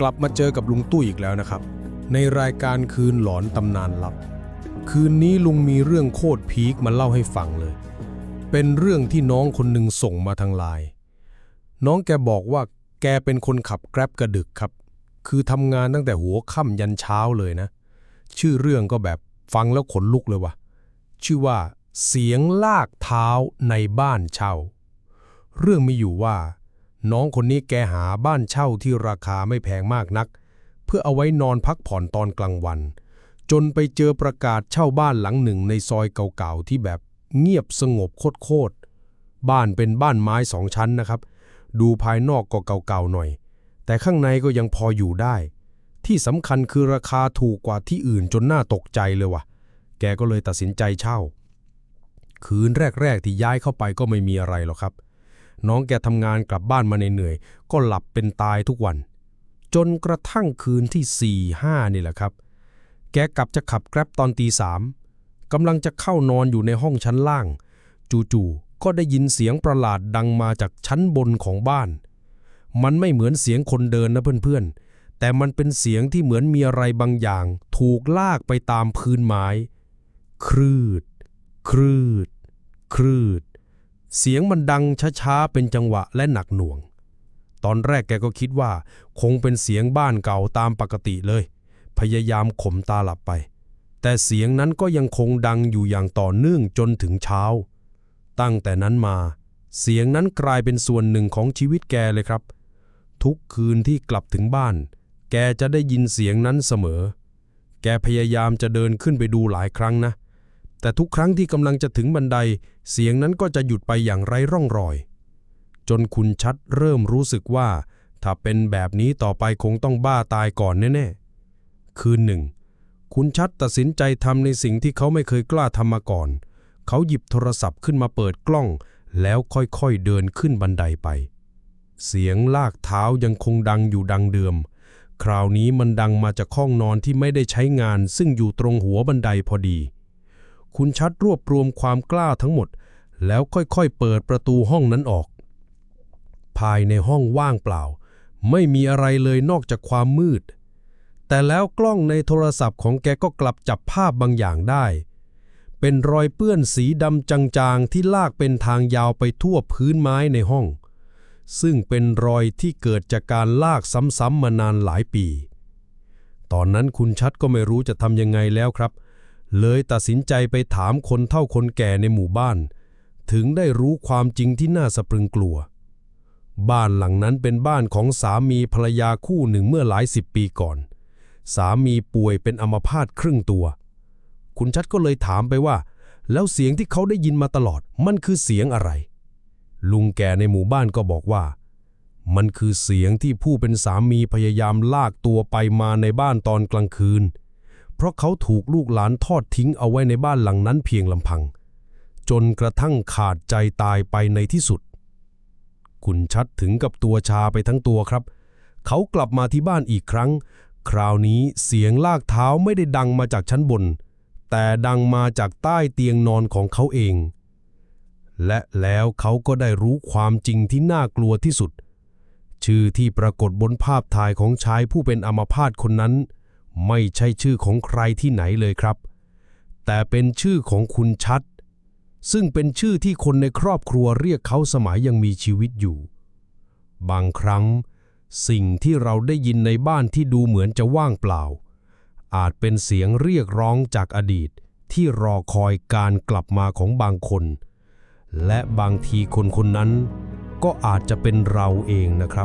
กลับมาเจอกับลุงตุ้ยอีกแล้วนะครับ ในรายการคืนหลอนตำนานลับ คืนนี้ลุงมีเรื่องโคตรพีคมาเล่าให้ฟังเลย เป็นเรื่องที่น้องคนหนึ่งส่งมาทางไลน์น้องแกบอกว่าแกเป็นคนขับแกร็บกระดึกครับ คือทำงานตั้งแต่หัวค่ำยันเช้าเลยนะ ชื่อเรื่องก็แบบฟังแล้วขนลุกเลยว่ะ ชื่อว่าเสียงลากเท้าในบ้านเช่า เรื่องมีอยู่ว่า น้องคนนี้แกหาบ้านเช่าที่ราคาไม่แพงมากนัก เพื่อเอาไว้นอนพักผ่อนตอนกลางวัน จนไปเจอประกาศเช่าบ้านหลังหนึ่งในซอยเก่าๆที่แบบเงียบสงบโคตรๆบ้านเป็นบ้านไม้สองชั้นนะครับ ดูภายนอกก็เก่าๆหน่อย แต่ข้างในก็ยังพออยู่ได้ ที่สำคัญคือราคาถูกกว่าที่อื่นจนน่าตกใจเลยว่ะ แกก็เลยตัดสินใจเช่า คืนแรกๆที่ย้ายเข้าไปก็ไม่มีอะไรหรอกครับ น้องแกทำงานกลับบ้านมาเหนื่อยๆก็หลับเป็นตายทุกวัน จนกระทั่งคืนที่4ี่ห้านี่แหละครับ แกกลับจะขับแกร็บตอนตีสามกำลังจะเข้านอนอยู่ในห้องชั้นล่าง จู่ๆก็ได้ยินเสียงประหลาดดังมาจากชั้นบนของบ้าน มันไม่เหมือนเสียงคนเดินนะเพื่อนๆ แต่มันเป็นเสียงที่เหมือนมีอะไรบางอย่าง ถูกลากไปตามพื้นไม้ ครืด ครืด ครืด เสียงมันดังช้าๆ เป็นจังหวะและหนักหน่วง ตอนแรกแกก็คิดว่า คงเป็นเสียงบ้านเก่าตามปกติเลย พยายามข่มตาหลับไป แต่เสียงนั้นก็ยังคงดังอยู่อย่างต่อเนื่องจนถึงเช้า ตั้งแต่นั้นมา เสียงนั้นกลายเป็นส่วนหนึ่งของชีวิตแกเลยครับ ทุกคืนที่กลับถึงบ้าน แกจะได้ยินเสียงนั้นเสมอ แกพยายามจะเดินขึ้นไปดูหลายครั้งนะ แต่ทุกครั้งที่กำลังจะถึงบันได เสียงนั้นก็จะหยุดไปอย่างไร้ร่องรอย จนคุณชัดเริ่มรู้สึกว่า ถ้าเป็นแบบนี้ต่อไปคงต้องบ้าตายก่อนแน่ๆ คืนหนึ่ง คุณชัดตัดสินใจทำในสิ่งที่เขาไม่เคยกล้าทำมาก่อน เขาหยิบโทรศัพท์ขึ้นมาเปิดกล้อง แล้วค่อยๆเดินขึ้นบันไดไป เสียงลากเท้ายังคงดังอยู่ดังเดิม คราวนี้มันดังมาจากห้องนอนที่ไม่ได้ใช้งาน ซึ่งอยู่ตรงหัวบันไดพอดี คุณชัดรวบรวมความกล้าทั้งหมด แล้วค่อยๆเปิดประตูห้องนั้นออก ภายในห้องว่างเปล่า ไม่มีอะไรเลยนอกจากความมืด แต่แล้วกล้องในโทรศัพท์ของแกก็กลับจับภาพบางอย่างได้ เป็นรอยเปื้อนสีดำจางๆ ที่ลากเป็นทางยาวไปทั่วพื้นไม้ในห้อง ซึ่งเป็นรอยที่เกิดจากการลากซ้ำๆมานานหลายปี ตอนนั้นคุณชัดก็ไม่รู้จะทำยังไงแล้วครับเเลยตัดสินใจไปถามคนเฒ่าคนแก่ในหมู่บ้าน ถึงได้รู้ความจริงที่น่าสะพรึงกลัว บ้านหลังนั้นเป็นบ้านของสามีภรรยาคู่หนึ่งเมื่อหลายสิบปีก่อน สามีป่วยเป็นอัมพาตครึ่งตัว คุณชัดก็เลยถามไปว่า แล้วเสียงที่เขาได้ยินมาตลอดมันคือเสียงอะไร ลุงแก่ในหมู่บ้านก็บอกว่า มันคือเสียงที่ผู้เป็นสามีพยายามลากตัวไปมาในบ้านตอนกลางคืน เพราะเขาถูกลูกหลานทอดทิ้งเอาไว้ในบ้านหลังนั้นเพียงลำพัง จนกระทั่งขาดใจตายไปในที่สุด คุณชัดถึงกับตัวชาไปทั้งตัวครับ เขากลับมาที่บ้านอีกครั้ง คราวนี้เสียงลากเท้าไม่ได้ดังมาจากชั้นบน แต่ดังมาจากใต้เตียงนอนของเขาเอง และแล้วเขาก็ได้รู้ความจริงที่น่ากลัวที่สุด ชื่อที่ปรากฏบนภาพถ่ายของชายผู้เป็นอัมพาตคนนั้น ไม่ใช่ชื่อของใครที่ไหนเลยครับ แต่เป็นชื่อของคุณชัด ซึ่งเป็นชื่อที่คนในครอบครัวเรียกเขาสมัยยังมีชีวิตอยู่ บางครั้ง สิ่งที่เราได้ยินในบ้านที่ดูเหมือนจะว่างเปล่า อาจเป็นเสียงเรียกร้องจากอดีตที่รอคอยการกลับมาของบางคน และบางทีคนคนนั้นก็อาจจะเป็นเราเองนะครับ